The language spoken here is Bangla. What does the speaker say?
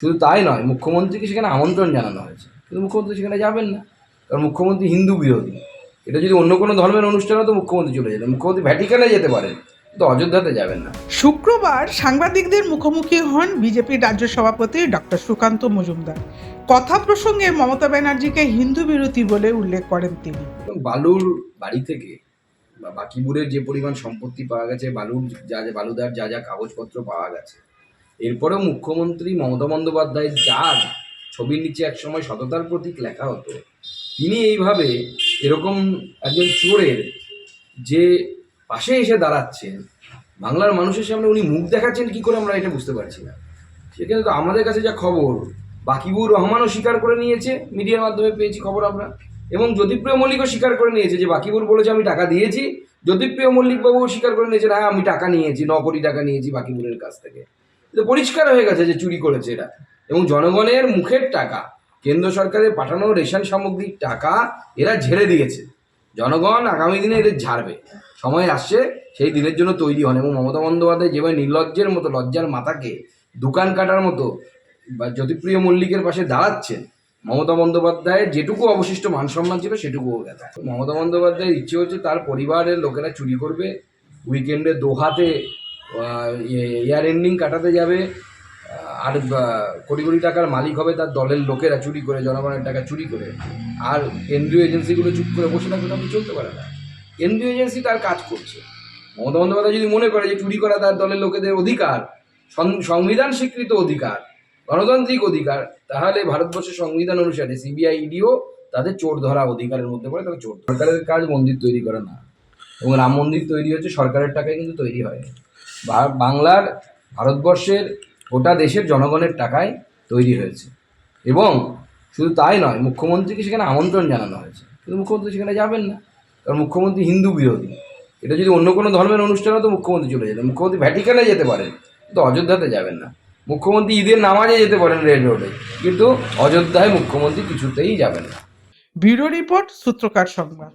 শুধু তাই নয় মুখ্যমন্ত্রীকে সেখানে আমন্ত্রণ জানানো হয়েছে। কিন্তু মুখ্যমন্ত্রী সেখানে যাবেন না। কারণ মুখ্যমন্ত্রী হিন্দু বিরোধী। এটা যদি অন্য কোনো ধর্মের অনুষ্ঠান হতো মুখ্যমন্ত্রী চলে যেতেন। মুখ্যমন্ত্রী ভ্যাটিকানে যেতে পারেন কিন্তু অযোধ্যাতে যাবেন না। শুক্রবার সাংবাদিকদের মুখোমুখি হন বিজেপির রাজ্য সভাপতি ডক্টর সুকান্ত মজুমদার। কথা প্রসঙ্গে মমতা ব্যানার্জিকে হিন্দু বিরোধী বলে উল্লেখ করেন তিনি। বালুর বাড়ি থেকে বা বাকিপুরের যে পরিমাণ সম্পত্তি পাওয়া গেছে বালুর যা যা বালুদার যা যা কাগজপত্র পাওয়া গেছে এরপরেও মুখ্যমন্ত্রী মমতা বন্দ্যোপাধ্যায় যার ছবির নিচে একসময় সততার প্রতীক লেখা হতো। তিনি এইভাবে এরকম একজন চোরের যে পাশে এসে দাঁড়াচ্ছেন, বাংলার মানুষের সামনে উনি মুখ দেখাচ্ছেন কি করে আমরা এটা বুঝতে পারছি না। সেখানে তো আমাদের কাছে যা খবর, বাকিবুর রহমানও স্বীকার করে নিয়েছে, মিডিয়ার মাধ্যমে পেয়েছি খবর আমরা। এবং জ্যোতিপ্রিয় মল্লিকও স্বীকার করে নিয়েছে যে বাকিবুর বলেছে, আমি টাকা দিয়েছি। জ্যোতিপ্রিয় মল্লিকবাবুও স্বীকার করে নিয়েছে হ্যাঁ আমি টাকা নিয়েছি, ন কোটি টাকা নিয়েছি বাকিবুরের কাছ থেকে। পরিষ্কার হয়ে গেছে যে চুরি করেছে এরা। এবং জনগণের মুখের টাকা, কেন্দ্র সরকারের পাঠানো রেশন সামগ্রিক টাকা এরা ঝেড়ে দিয়েছে। জনগণ আগামী দিনে এদের ঝাড়বে। সময় আসছে, সেই দিনের জন্য তৈরি হন এবং মমতা বন্দ্যোপাধ্যায় যেভাবে নির্লজ্জের মতো লজ্জার মাথাকে দোকান কাটার মতো বা জ্যোতিপ্রিয় মল্লিকের পাশে দাঁড়াচ্ছেন, মমতা বন্দ্যোপাধ্যায়ের যেটুকু অবশিষ্ট মান সম্মান ছিল সেটুকুও গেছে। মমতা বন্দ্যোপাধ্যায়ের ইচ্ছে হচ্ছে তার পরিবারের লোকেরা চুরি করবে উইকেন্ডে দোহাতে ইয়ার এন্ডিং কাটাতে যাবে। আর কোটি কোটি টাকার মালিক হবে তার দলের লোকেরা চুরি করে, জনগণের টাকা চুরি করে। আর কেন্দ্রীয় এজেন্সিগুলো চুপ করে বসে থাকবে তাহলে চলতে পারে না। কেন্দ্রীয় এজেন্সি তার কাজ করছে। মমতা বন্দ্যোপাধ্যায় যদি মনে করে যে চুরি করা তার দলের লোকেদের অধিকার সংবিধান স্বীকৃত অধিকার, গণতান্ত্রিক অধিকার, তাহলে ভারতবর্ষের সংবিধান অনুসারে সিবিআই, ইডিও তাদের চোর ধরা অধিকারের মধ্যে পড়ে তাদের চোর সরকারের কাজ মন্দির তৈরি করা না। এবং রাম মন্দির তৈরি হচ্ছে, সরকারের টাকায় কিন্তু তৈরি হয়নি বা- বাংলার ভারতবর্ষের গোটা দেশের জনগণের টাকায় তৈরি হয়েছে। এবং শুধু তাই নয়, মুখ্যমন্ত্রীকে সেখানে আমন্ত্রণ জানানো হয়েছে। কিন্তু মুখ্যমন্ত্রী সেখানে যাবেন না। কারণ মুখ্যমন্ত্রী হিন্দু বিরোধী। এটা যদি অন্য কোনো ধর্মের অনুষ্ঠান হতো, মুখ্যমন্ত্রী চলে যেতেন। মুখ্যমন্ত্রী ভ্যাটিকানে যেতে পারেন, কিন্তু অযোধ্যাতে যাবেন না। মুখ্যমন্ত্রী ঈদের নামাজে যেতে পারেন রেল রোডে, কিন্তু অযোধ্যায় মুখ্যমন্ত্রী কিছুতেই যাবেন না। ব্যুরো রিপোর্ট, সূত্রকার সংবাদ।